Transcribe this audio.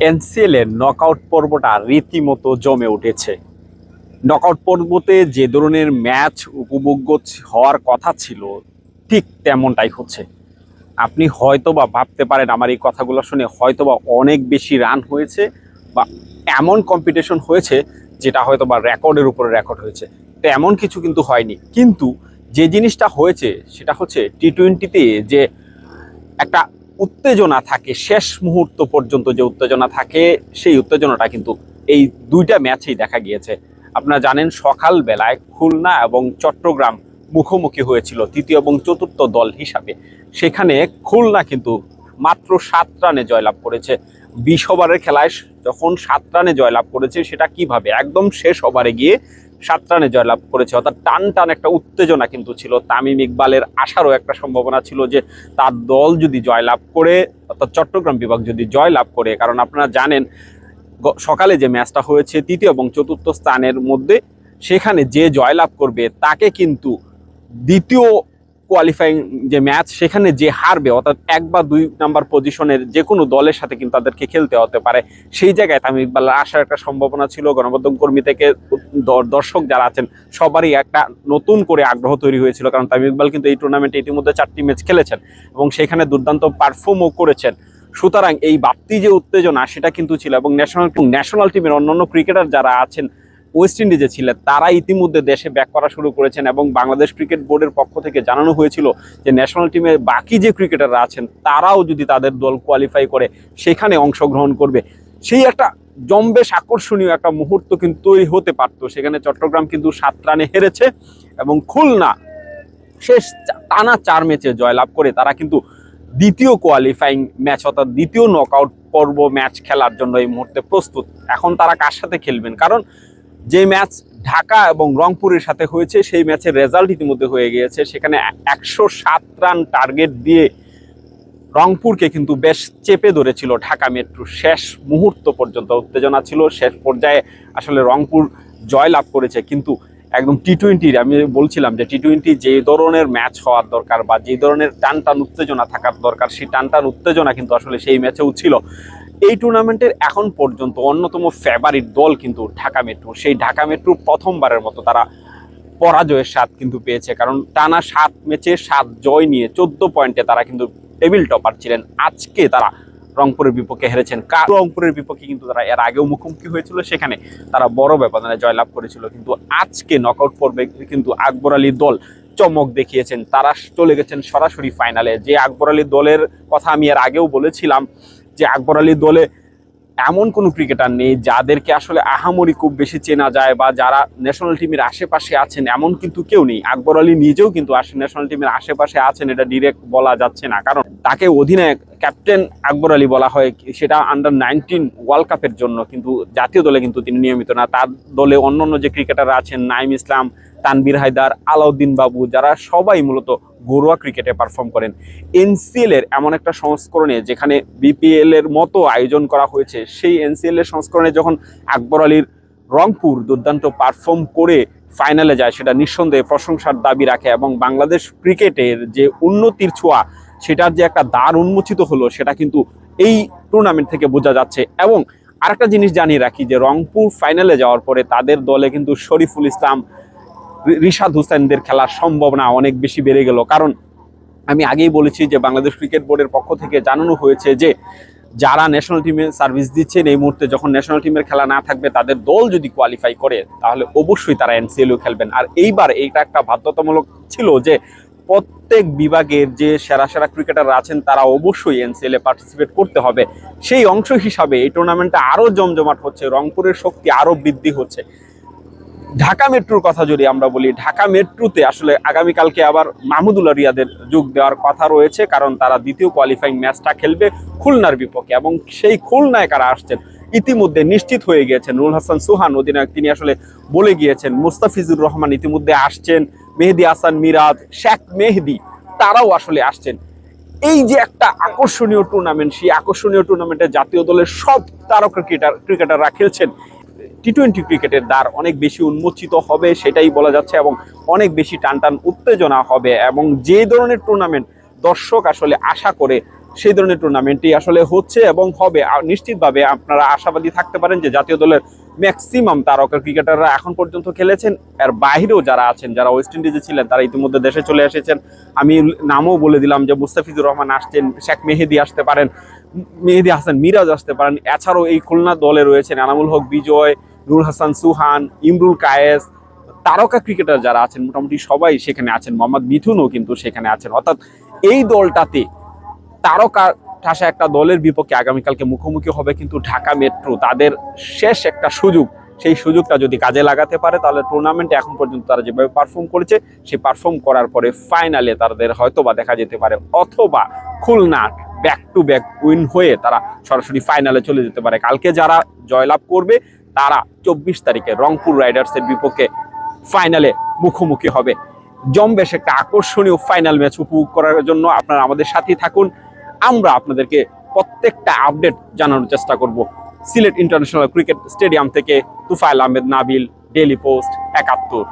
NCL এর knockout পর্বটা রীতিমতো জমে উঠেছে। নকআউট পর্বতে যে ধরনের ম্যাচ উপভোগ্য হওয়ার কথা ছিল, ঠিক তেমনটাই হচ্ছে। আপনি হয়তোবা ভাবতে পারেন, আমার এই কথাগুলো শুনে হয়তোবা অনেক বেশি রান হয়েছে বা এমন কম্পিটিশন হয়েছে যেটা হয়তোবা রেকর্ডের উপরে রেকর্ড হয়েছে। তেমন কিছু কিন্তু হয়নি। কিন্তু যে জিনিসটা হয়েছে, সেটা হচ্ছে টি টোয়েন্টিতে যে একটা উত্তেজনা থাকে, শেষ মুহূর্ত পর্যন্ত যে উত্তেজনা থাকে, সেই উত্তেজনাটা কিন্তু এই দুইটা ম্যাচেই দেখা গিয়েছে। আপনারা জানেন সকাল বেলায় খুলনা এবং চট্টগ্রাম মুখোমুখি হয়েছিল তৃতীয় এবং চতুর্থ দল হিসাবে। সেখানে খুলনা কিন্তু মাত্র সাত রানে জয়লাভ করেছে। বিশ ওভারের খেলায় যখন সাত রানে জয়লাভ করেছে, সেটা কীভাবে? একদম শেষ ওভারে গিয়ে সাত রানে জয়লাভ করেছে। অর্থাৎ টান টান একটা উত্তেজনা কিন্তু ছিল। তামিম ইকবালের আসারও একটা সম্ভাবনা ছিল যে তার দল যদি জয়লাভ করে, অর্থাৎ চট্টগ্রাম বিভাগ যদি জয়লাভ করে, কারণ আপনারা জানেন সকালে যে ম্যাচটা হয়েছে তৃতীয় এবং চতুর্থ স্থানের মধ্যে, সেখানে যে জয়লাভ করবে, তাকে কিন্তু দ্বিতীয় কোয়ালিফাইং যে ম্যাচ সেখানে যে হারবে, অর্থাৎ এক বা দুই নাম্বার পজিশনের যে কোনো দলের সাথে কিন্তু তাদেরকে খেলতে হতে পারে। সেই জায়গায় তামিম ইকবাল আসার একটা সম্ভাবনা ছিল। গণমাধ্যম কর্মী থেকে দর্শক যারা আছেন, সবারই একটা নতুন করে আগ্রহ তৈরি হয়েছিল। কারণ তামিম ইকবাল কিন্তু এই টুর্নামেন্টে ইতিমধ্যে চারটি ম্যাচ খেলেছেন এবং সেখানে দুর্দান্ত পারফর্মও করেছেন। সুতরাং এই বাড়তি যে উত্তেজনা, সেটা কিন্তু ছিল এবং ন্যাশনাল ন্যাশনাল টিমের অন্যান্য ক্রিকেটার যারা আছেন ওয়েস্ট ইন্ডিজে ছিলেন। তারা ইতিমধ্যে দেশে ব্যাক করা শুরু করেছেন এবং বাংলাদেশ ক্রিকেট বোর্ডের পক্ষ থেকে জানানো হয়েছিল যে ন্যাশনাল টিমে বাকি যে ক্রিকেটাররা আছেন, তারাও যদি তাদের দল কোয়ালিফাই করে, সেখানে অংশগ্রহণ করবে। সেই একটা জম্বেশ আকর্ষণীয় একটা মুহূর্ত কিন্তু তৈরি হতে পারতো। সেখানে চট্টগ্রাম কিন্তু সাত রানে হেরেছে এবং খুলনা শেষ টানা চার ম্যাচে জয়লাভ করে। তারা কিন্তু দ্বিতীয় কোয়ালিফাইং ম্যাচ অর্থাৎ দ্বিতীয় নকআউট পর্ব ম্যাচ খেলার জন্য এই মুহূর্তে প্রস্তুত। এখন তারা কার সাথে খেলবেন? কারণ যে ম্যাচ ঢাকা এবং রংপুরের সাথে হয়েছে, সেই ম্যাচের রেজাল্ট ইতিমধ্যে হয়ে গিয়েছে। সেখানে একশো সাত রান টার্গেট দিয়ে রংপুরকে কিন্তু বেশ চেপে ধরেছিল ঢাকা মেট্রো শেষ মুহূর্ত পর্যন্ত। উত্তেজনা ছিল, শেষ পর্যায়ে আসলে রংপুর জয় লাভ করেছে। কিন্তু একদম টি টোয়েন্টির আমি বলছিলাম যে টি টোয়েন্টি যে ধরনের ম্যাচ হওয়ার দরকার বা যে ধরনের টান টান উত্তেজনা থাকার দরকার, সেই টান টান উত্তেজনা কিন্তু আসলে সেই ম্যাচেও ছিল। এই টুর্নামেন্টের এখন পর্যন্ত অন্যতম ফেভারিট দল কিন্তু ঢাকা মেট্রো সেই ঢাকা মেট্রো প্রথমবারের মতো তারা পরাজয়ের স্বাদ কিন্তু পেয়েছে। কারণ টানা সাত ম্যাচে সাত জয় নিয়ে চোদ্দ পয়েন্টে তারা কিন্তু টেবিল টপার ছিলেন। আজকে তারা রংপুরের বিপক্ষে হেরেছেন। কার রংপুরের বিপক্ষে কিন্তু তারা এর আগেও মুখোমুখি হয়েছিল। সেখানে তারা বড় ব্যবধানে জয়লাভ করেছিল। কিন্তু আজকে নকআউট পর্বে কিন্তু আকবর আলী দল চমক দেখিয়েছেন। তারা চলে গেছেন সরাসরি ফাইনালে যে আকবর আলী দলের কথা আমি এর আগেও বলেছিলাম যে আকবর আলী দলে এমন কোনো ক্রিকেটার নেই যাদেরকে আসলে আহামরি খুব বেশি চেনা যায় বা যারা ন্যাশনাল টিমের আশেপাশে আছেন, এমন কিন্তু কেউ নেই। আকবর আলী নিজেও কিন্তু ন্যাশনাল টিমের আশেপাশে আছেন, এটা ডিরেক্ট বলা যাচ্ছে না। কারণ তাকে অধিনায়ক ক্যাপ্টেন আকবর আলী বলা হয়, সেটা আন্ডার নাইনটিন ওয়ার্ল্ড কাপের জন্য। কিন্তু জাতীয় দলে কিন্তু তিনি নিয়মিত না। তার দলে অন্যান্য যে ক্রিকেটার আছেন নাইম ইসলাম তানবির হায়দার, আলাউদ্দিন বাবু, যারা সবাই মূলত ঘরোয়া ক্রিকেটে পারফর্ম করেন। এনসিএল এর এমন একটা সংস্করণে যেখানে বিপিএল এর মতো আয়োজন করা হয়েছে, সেই এনসিএল এর সংস্করণে যখন আকবর আলীর রংপুর দুর্দান্ত পারফর্ম করে ফাইনালে যায়, সেটা নিঃসন্দেহে প্রশংসার দাবি রাখে এবং বাংলাদেশ ক্রিকেটের যে উন্নতির ছোঁয়া, সেটার যে একটা দ্বার উন্মোচিত হলো, সেটা কিন্তু এই টুর্নামেন্ট থেকে বোঝা যাচ্ছে। এবং আরেকটা জিনিস জানিয়ে রাখি যে রংপুর ফাইনালে যাওয়ার পরে তাদের দলে কিন্তু শরীফুল ইসলাম রিশাদ হুসেনদের খেলার সম্ভাবনা অনেক বেশি বেড়ে গেল। কারণ আমি আগেই বলেছি যে বাংলাদেশ ক্রিকেট বোর্ডের পক্ষ থেকে জানানো হয়েছে যে, যারা ন্যাশনাল টিমে সার্ভিস দিচ্ছেন, এই মুহূর্তে যখন ন্যাশনাল টিমের খেলা না থাকবে, তাদের দল যদি কোয়ালিফাই করে, তাহলে অবশ্যই তারা এনসিএলও খেলবেন। আর এইবার এইটা একটা বাধ্যতামূলক ছিল যে, প্রত্যেক বিভাগের যে সেরা সেরা ক্রিকেটাররা আছেন, তারা অবশ্যই এনসিএল এ পার্টিসিপেট করতে হবে। সেই অংশ হিসাবে এই টুর্নামেন্টটা আরও জমজমাট হচ্ছে, রংপুরের শক্তি আরও বৃদ্ধি হচ্ছে। ঢাকা মেট্রোর কথা যদি আমরা বলি, ঢাকা মেট্রোতে আসলে আগামীকালকে আবার মাহমুদুল্লাহ রিয়াদের যোগ দেওয়ার কথা রয়েছে, কারণ তারা দ্বিতীয় কোয়ালিফাইং ম্যাচটা খেলবে খুলনার বিপক্ষে এবং সেই খুলনায় কারা আসছেন ইতিমধ্যে নিশ্চিত হয়ে গিয়েছেন। নুরুল হাসান সুহান, অধিনায়ক, তিনি আসলে বলে গিয়েছেন, মুস্তাফিজুর রহমান ইতিমধ্যে আসছেন, মেহেদি হাসান, মিরাজ, শেখ মেহেদি, তারাও আসলে আসছেন। এই যে একটা আকর্ষণীয় টুর্নামেন্ট সেই আকর্ষণীয় টুর্নামেন্টে জাতীয় দলের সব তারকা ক্রিকেটার ক্রিকেটাররা খেলছেন টি টোয়েন্টি ক্রিকেটের দ্বার অনেক বেশি উন্মোচিত হবে, সেটাই বলা যাচ্ছে এবং অনেক বেশি টানটান উত্তেজনা হবে এবং যে ধরনের টুর্নামেন্ট দর্শক আসলে আশা করে সেই ধরনের টুর্নামেন্টটি আসলে হচ্ছে এবং হবে। নিশ্চিতভাবে আপনারা আশাবাদী থাকতে পারেন যে জাতীয় দলের ম্যাক্সিমাম তারকা ক্রিকেটাররা এখন পর্যন্ত খেলেছেন। এর বাইরেও যারা আছেন, যারা ওয়েস্ট ইন্ডিজে ছিলেন, তারা ইতিমধ্যে দেশে চলে এসেছেন। আমি নামও বলে দিলাম যে মুস্তাফিজুর রহমান আসছেন, শেখ মেহেদি আসতে পারেন, মেহেদি হাসান মিরাজ আসতে পারেন। এছাড়াও এই খুলনা দলে রয়েছেন এনামুল হক, বিজয় নূর হাসান, সুহান, ইমরুল কায়েস, তারকা ক্রিকেটার যারা আছেন, মোটামুটি সবাই সেখানে আছেন। মোহাম্মদ মিথুনও কিন্তু সেখানে আছেন। অর্থাৎ এই দলটাতে তারকা ঠাসা একটা দলের বিপক্ষে আগামীকালকে মুখোমুখি হবে কিন্তু ঢাকা মেট্রো। তাদের শেষ একটা সুযোগ, সেই সুযোগটা যদি কাজে লাগাতে পারে, তাহলে টুর্নামেন্টে এখন পর্যন্ত তারা যেভাবে পারফর্ম করেছে সেই পারফর্ম করার পরে ফাইনালে তাদের হয়তো বা দেখা যেতে পারে, অথবা Khulna back to back win হয়ে তারা সরাসরি ফাইনালে চলে যেতে পারে। কালকে যারা জয়লাভ করবে তারা চব্বিশ তারিখে রংপুর রাইডার্সের বিপক্ষে ফাইনালে মুখোমুখি হবে। জম্বেশ একটা আকর্ষণীয় ফাইনাল ম্যাচ উপভোগ করার জন্য আপনারা আমাদের সাথেই থাকুন। আমরা আপনাদেরকে প্রত্যেকটা আপডেট জানানোর চেষ্টা করব। সিলেট ইন্টারন্যাশনাল ক্রিকেট স্টেডিয়াম থেকে তুফাইল আহমেদ, নাবিল ডেলি পোস্ট, একাত্তর।